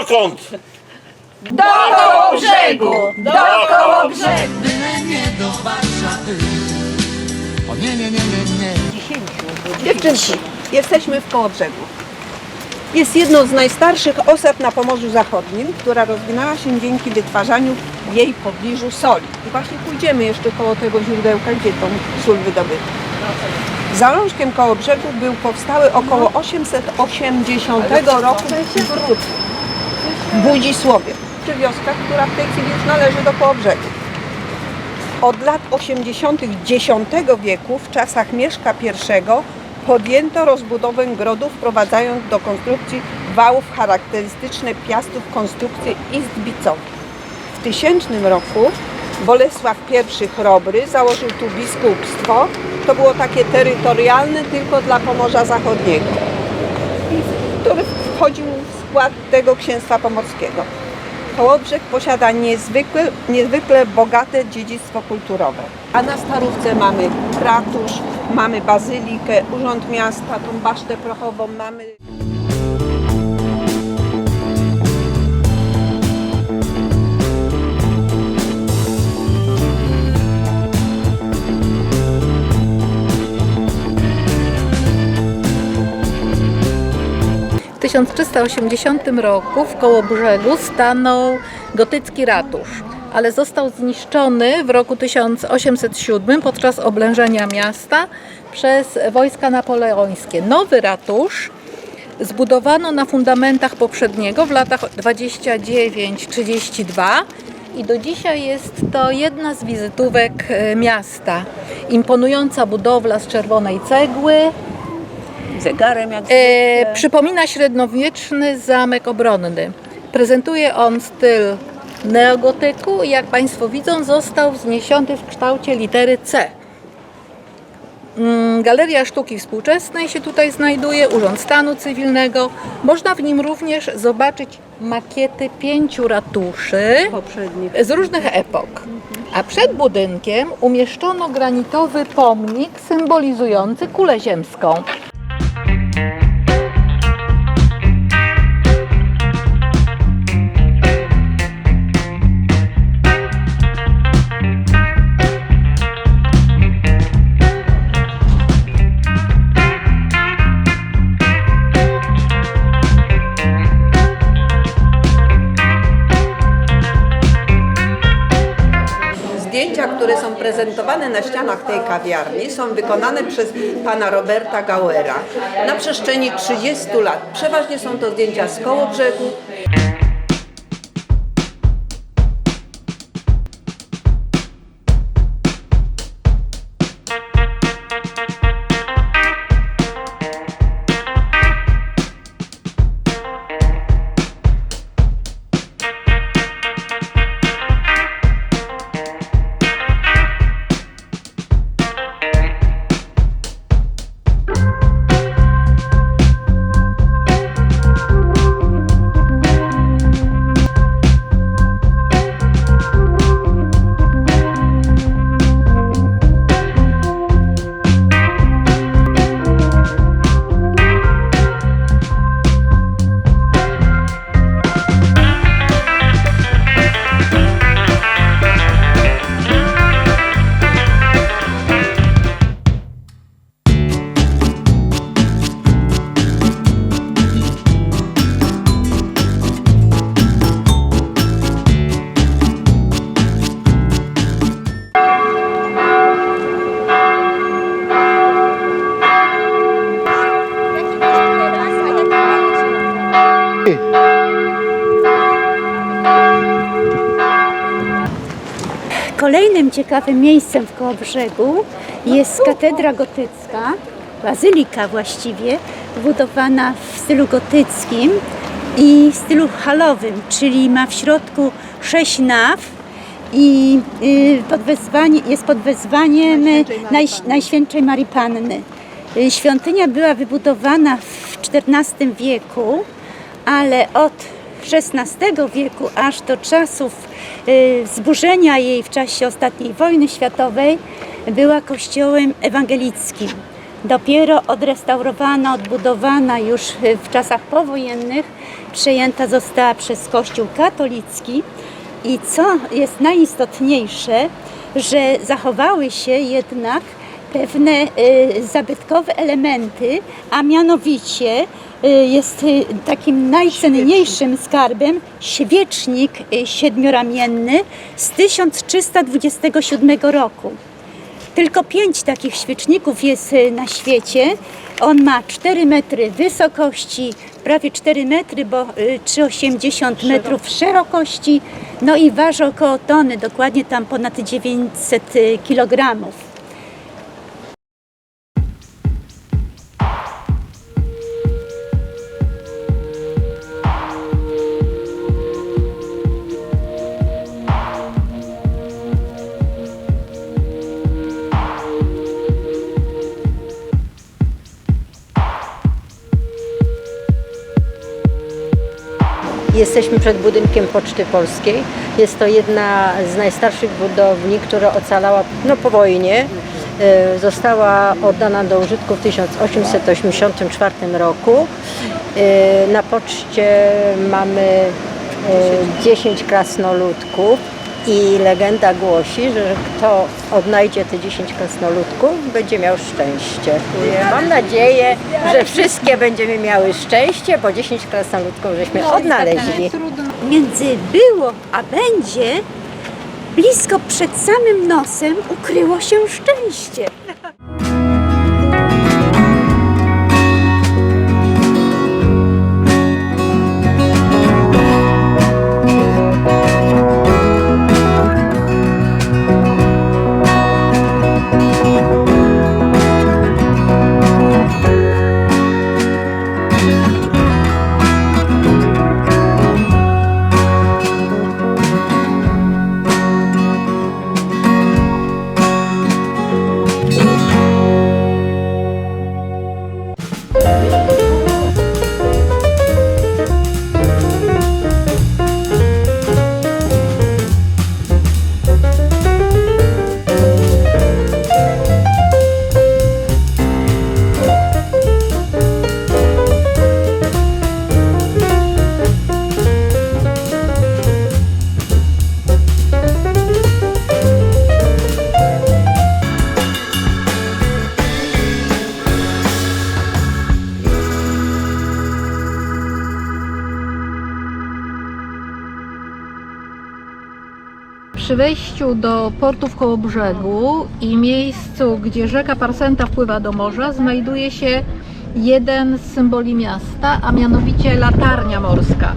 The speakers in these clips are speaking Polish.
Dokąd? Dookoło brzegu! Dookoło brzegu! Byle nie do Warszawy O nie, nie, nie, nie, nie Dziewczynki, jesteśmy w Kołobrzegu. Jest jedną z najstarszych osad na Pomorzu Zachodnim, która rozwinęła się dzięki wytwarzaniu w jej pobliżu soli. I właśnie pójdziemy jeszcze koło tego źródełka, gdzie tą sól wydobywa. Zalążkiem Kołobrzegu był powstały około 880 roku w Budzisłowie, czy wioska, która w tej chwili już należy do Kołobrzegu. Od lat 80. X wieku, w czasach Mieszka I, podjęto rozbudowę grodu, wprowadzając do konstrukcji wałów charakterystyczne piastów konstrukcje izbicowe. W 1000 roku Bolesław I Chrobry założył tu biskupstwo. To było takie terytorialne tylko dla Pomorza Zachodniego, który wchodził w skład tego księstwa pomorskiego. Kołobrzeg posiada niezwykle, niezwykle bogate dziedzictwo kulturowe. A na Starówce mamy ratusz, mamy bazylikę, urząd miasta, tą basztę prochową mamy. 1380 roku w Kołobrzegu stanął gotycki ratusz, ale został zniszczony w roku 1807 podczas oblężenia miasta przez wojska napoleońskie. Nowy ratusz zbudowano na fundamentach poprzedniego w latach 29-32 i do dzisiaj jest to jedna z wizytówek e, miasta. Imponująca budowla z czerwonej cegły, Zegarem jak E, przypomina średniowieczny zamek obronny. Prezentuje on styl neogotyku i jak Państwo widzą został wzniesiony w kształcie litery C. Mm, Galeria Sztuki Współczesnej się tutaj znajduje, Urząd Stanu Cywilnego. Można w nim również zobaczyć makiety pięciu ratuszy poprzednich. z różnych epok. A przed budynkiem umieszczono granitowy pomnik symbolizujący kulę ziemską. Na ścianach tej kawiarni są wykonane przez pana Roberta Gauera na przestrzeni 30 lat. Przeważnie są to zdjęcia z Kołobrzegu, Kolejnym ciekawym miejscem w Kołobrzegu jest katedra gotycka, bazylika właściwie, budowana w stylu gotyckim i stylu halowym, czyli ma w środku sześć naw i y, pod wezwanie, jest pod wezwaniem Najświętszej Marii Naj, Panny. Najświętszej Marii Panny. Y, Świątynia była wybudowana w XIV wieku, ale od XVI wieku aż do czasów zburzenia jej w czasie ostatniej wojny światowej była kościołem ewangelickim. Dopiero odrestaurowana, odbudowana już y, w czasach powojennych, przejęta została przez Kościół katolicki. I co jest najistotniejsze, że zachowały się jednak pewne y, zabytkowe elementy, a mianowicie y, jest y, takim najcenniejszym skarbem świecznik siedmioramienny z 1327 roku. Tylko pięć takich świeczników jest na świecie. On ma 4 metry wysokości, prawie 4 metry, bo y, 3,80 metrów szerokości. No i waży około tony, dokładnie tam ponad 900 kilogramów. Jesteśmy przed budynkiem Poczty Polskiej. Jest to jedna z najstarszych budowli, która ocalała no, po wojnie. E, Została oddana do użytku w 1884 roku. E, Na poczcie mamy e, 10 krasnoludków i legenda głosi, że kto odnajdzie te 10 krasnoludków, będzie miał szczęście. Mam nadzieję, że wszystkie będziemy miały szczęście, bo 10 krasnoludków żeśmy odnaleźli. Między było a będzie, blisko przed samym nosem ukryło się szczęście. Przy wejściu do portu w Kołobrzegu i miejscu, gdzie rzeka Parsenta wpływa do morza, znajduje się jeden z symboli miasta, a mianowicie latarnia morska.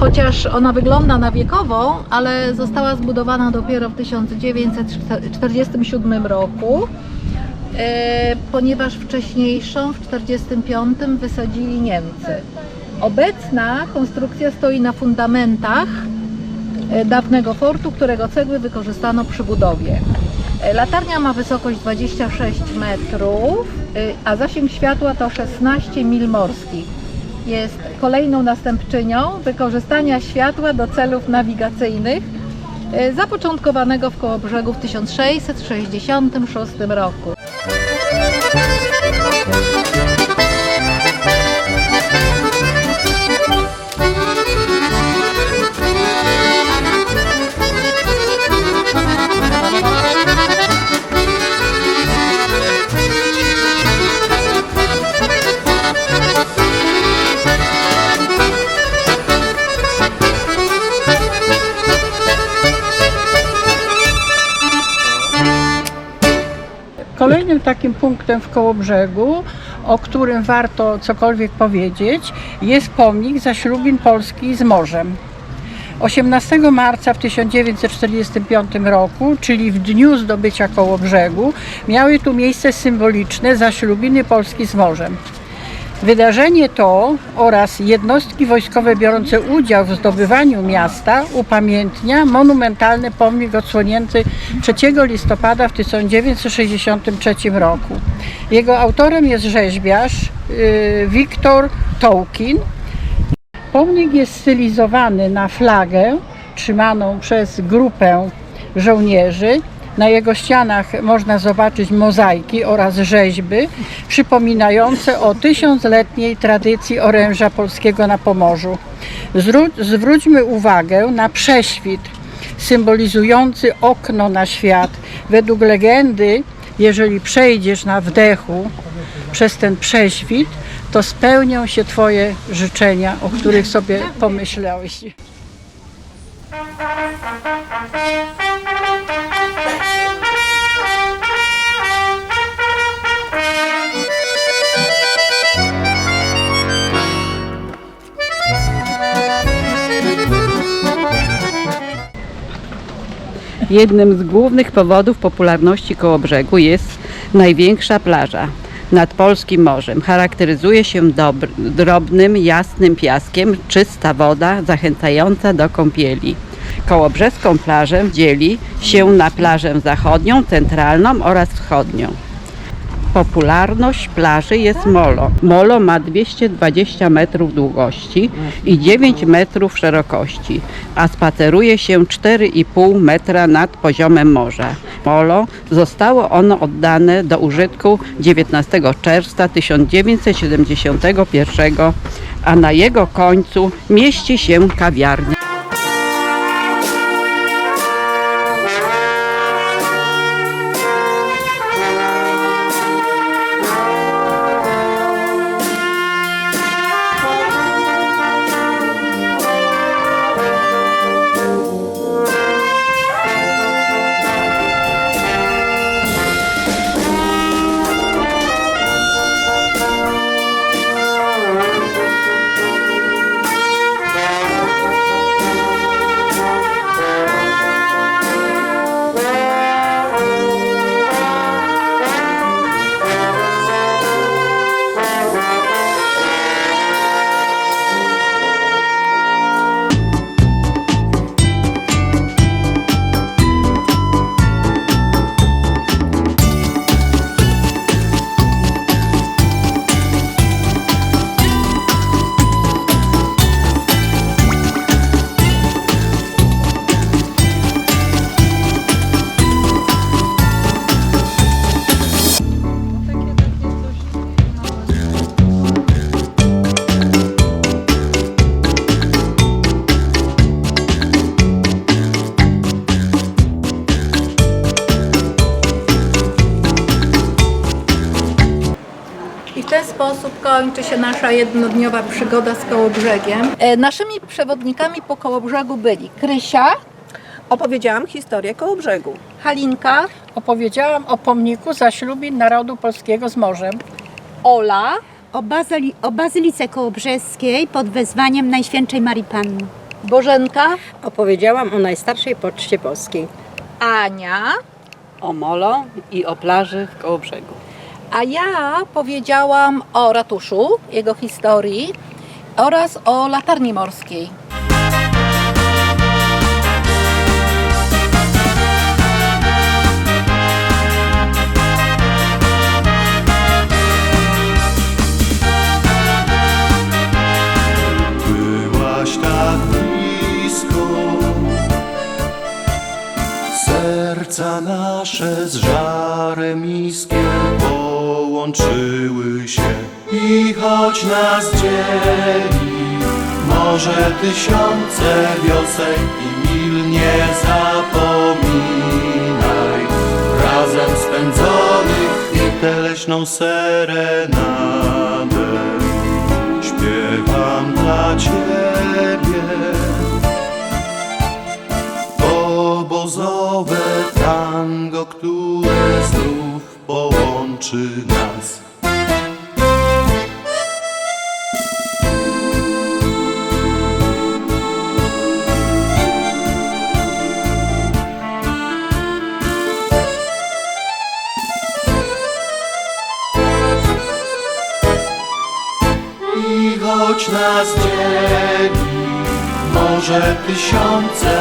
Chociaż ona wygląda na wiekową, ale została zbudowana dopiero w 1947 roku, e, ponieważ wcześniejszą, w 1945 wysadzili Niemcy. Obecna konstrukcja stoi na fundamentach dawnego fortu, którego cegły wykorzystano przy budowie. E, Latarnia ma wysokość 26 metrów, e, a zasięg światła to 16 mil morskich. Jest kolejną następczynią wykorzystania światła do celów nawigacyjnych, e, zapoczątkowanego w Kołobrzegu w 1666 roku. Takim punktem w Kołobrzegu, o którym warto cokolwiek powiedzieć, jest pomnik zaślubin Polski z morzem. 18 marca w 1945 roku, czyli w dniu zdobycia Kołobrzegu, miały tu miejsce symboliczne zaślubiny Polski z morzem. Wydarzenie to oraz jednostki wojskowe biorące udział w zdobywaniu miasta upamiętnia monumentalny pomnik odsłonięty 3 listopada w 1963 roku. Jego autorem jest rzeźbiarz yy, Wiktor Tolkien. Pomnik jest stylizowany na flagę trzymaną przez grupę żołnierzy Na jego ścianach można zobaczyć mozaiki oraz rzeźby przypominające o tysiącletniej tradycji oręża polskiego na Pomorzu. Zwró- zwróćmy uwagę na prześwit symbolizujący okno na świat. Według legendy, jeżeli przejdziesz na wdechu przez ten prześwit, to spełnią się Twoje życzenia, o których sobie pomyślałeś. Jednym z głównych powodów popularności Kołobrzegu jest największa plaża nad polskim morzem. Charakteryzuje się drobnym, jasnym piaskiem, czysta woda zachęcająca do kąpieli. Kołobrzeską plażę dzieli się na plażę zachodnią, centralną oraz wschodnią. Popularność plaży jest molo. Molo ma 220 metrów długości i 9 metrów szerokości, a spaceruje się 4,5 metra nad poziomem morza. Molo zostało ono oddane do użytku 19 czerwca 1971, a na jego końcu mieści się kawiarnia. Się nasza jednodniowa przygoda z Kołobrzegiem. E, Naszymi przewodnikami po Kołobrzegu byli Krysia, Opowiedziałam historię Kołobrzegu. Halinka, Opowiedziałam o pomniku zaślubin narodu polskiego z morzem. Ola, O, bazyli, o Bazylice Kołobrzeskiej pod wezwaniem Najświętszej Marii Panny. Bożenka, Opowiedziałam o najstarszej poczcie polskiej. Ania, O molo i o plaży w Kołobrzegu. A ja powiedziałam o ratuszu, jego historii oraz o latarni morskiej. Może tysiące wiosek i mil nie zapominaj Razem spędzonych chwil tę leśną serenadę śpiewam dla Ciebie. Obozowe tango, które znów połączy nas. Tysiące